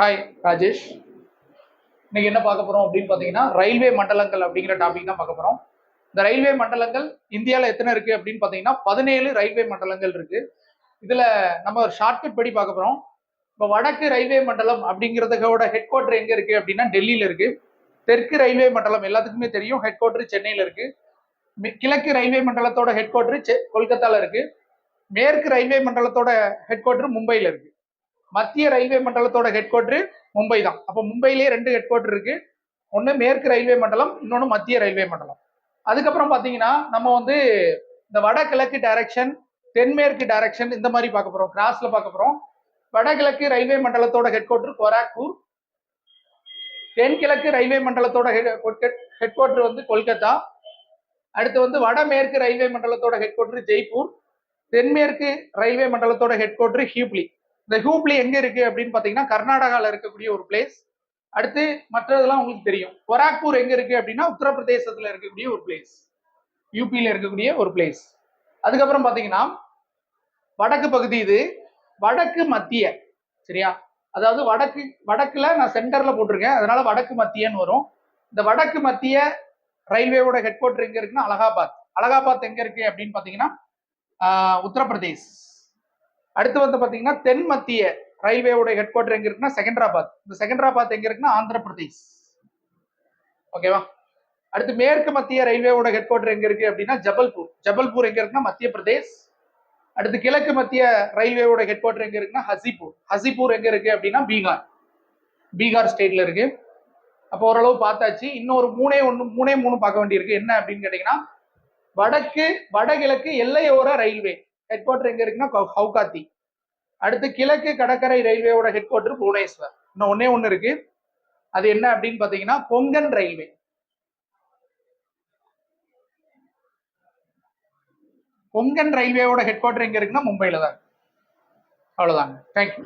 Hi Rajesh இன்னைக்கு என்ன பார்க்க போகிறோம் அப்படின்னு பார்த்தீங்கன்னா ரயில்வே மண்டலங்கள் அப்படிங்கிற டாபிக் தான் பார்க்க போகிறோம் இந்த ரயில்வே மண்டலங்கள் இந்தியாவில் எத்தனை இருக்குது அப்படின்னு பார்த்தீங்கன்னா பதினேழு ரயில்வே மண்டலங்கள் இருக்குது இதில் நம்ம ஒரு ஷார்ட்கட் படி பார்க்க போகிறோம் இப்போ வடக்கு ரயில்வே மண்டலம் அப்படிங்கிறதோட ஹெட் குவார்டர் எங்கே இருக்குது அப்படின்னா டெல்லியில் இருக்குது தெற்கு ரயில்வே மண்டலம் எல்லாத்துக்குமே தெரியும். ஹெட் குவார்டர் சென்னையில் இருக்குது கிழக்கு ரயில்வே மண்டலத்தோட ஹெட் குவார்டர் கொல்கத்தால இருக்குது மேற்கு ரயில்வே மண்டலத்தோட ஹெட் குவார்டர் மும்பையில் இருக்குது மத்திய ரயில்வே மண்டலத்தோட ஹெட் குவார்டர் மும்பை தான் அப்போ மும்பையிலேயே ரெண்டு ஹெட் குவார்டர் இருக்கு. ஒன்று மேற்கு ரயில்வே மண்டலம் இன்னொன்று மத்திய ரயில்வே மண்டலம். அதுக்கப்புறம் பார்த்தீங்கன்னா நம்ம வந்து இந்த வடகிழக்கு டைரக்ஷன் தென்மேற்கு டைரக்ஷன் இந்த மாதிரி பார்க்க போகிறோம் கிராஸ்ல பார்க்க போகிறோம் வடகிழக்கு ரயில்வே மண்டலத்தோட ஹெட் குவார்டர் கோராக்பூர். தென்கிழக்கு ரயில்வே மண்டலத்தோட ஹெட் குவார்டர் வந்து கொல்கத்தா. அடுத்து வந்து வடமேற்கு ரயில்வே மண்டலத்தோட ஹெட் குவார்டர் ஜெய்ப்பூர். தென்மேற்கு ரயில்வே மண்டலத்தோட ஹெட் குவார்டர் ஹியூப்ளி. இந்த ஹூப்ளி எங்க இருக்கு அப்படின்னு பாத்தீங்கன்னா கர்நாடகாவில் இருக்கக்கூடிய ஒரு பிளேஸ் அடுத்து மற்றதெல்லாம் உங்களுக்கு தெரியும். கொராக்பூர் எங்க இருக்கு அப்படின்னா உத்தரப்பிரதேசத்துல இருக்கக்கூடிய ஒரு பிளேஸ் யூபியில இருக்கக்கூடிய ஒரு பிளேஸ் அதுக்கப்புறம் பாத்தீங்கன்னா வடக்கு பகுதி இது. வடக்கு மத்திய. சரியா? அதாவது வடக்கு வடக்குல நான் சென்டர்ல போட்டிருக்கேன். அதனால வடக்கு மத்தியன்னு வரும். இந்த வடக்கு மத்திய ரயில்வேவோட ஹெட் குவார்டர் எங்க இருக்குன்னா அலகாபாத். அலகாபாத் எங்க இருக்கு அப்படின்னு பாத்தீங்கன்னா உத்தரப்பிரதேஷ். அடுத்து வந்து பாத்தீங்கன்னா தென் மத்திய ரயில்வேவோட ஹெட் குவார்டர் எங்க இருக்குன்னா செகண்டராபாத். இந்த செகண்டராபாத் எங்க இருக்குன்னா ஆந்திர பிரதேஷ் ஓகேவா அடுத்து மேற்கு மத்திய ரயில்வேவோட ஹெட் குவார்டர் எங்க இருக்கு அப்படின்னா ஜபல்பூர். ஜபல்பூர் எங்க இருக்குன்னா மத்திய பிரதேஷ் அடுத்து கிழக்கு மத்திய ரயில்வேவோட ஹெட் குவார்டர் எங்க இருக்குன்னா ஹசிபூர் ஹசிபூர் எங்க இருக்கு அப்படின்னா பீகார். பீகார் ஸ்டேட்ல இருக்கு. அப்போ ஓரளவு பார்த்தாச்சு. இன்னொரு மூணே ஒன்று மூணே மூணு பார்க்க வேண்டியிருக்கு. என்ன அப்படின்னு கேட்டீங்கன்னா வடக்கு வடகிழக்கு எல்லையோர ரயில்வே. ஹெட் குவார்டர் எங்க இருக்குன்னா ஹவுகாத்தி அடுத்து கிழக்கு கடற்கரை ரயில்வேயோட ஹெட் குவார்டர் புவனேஸ்வர். இன்னும் ஒன்னே ஒன்று இருக்கு. அது என்ன அப்படின்னு பாத்தீங்கன்னா கொங்கன் ரயில்வே. கொங்கன் ரயில்வேயோட ஹெட் குவார்டர் எங்க இருக்குன்னா மும்பையில தான் அவ்வளவுதாங்க தேங்க்யூ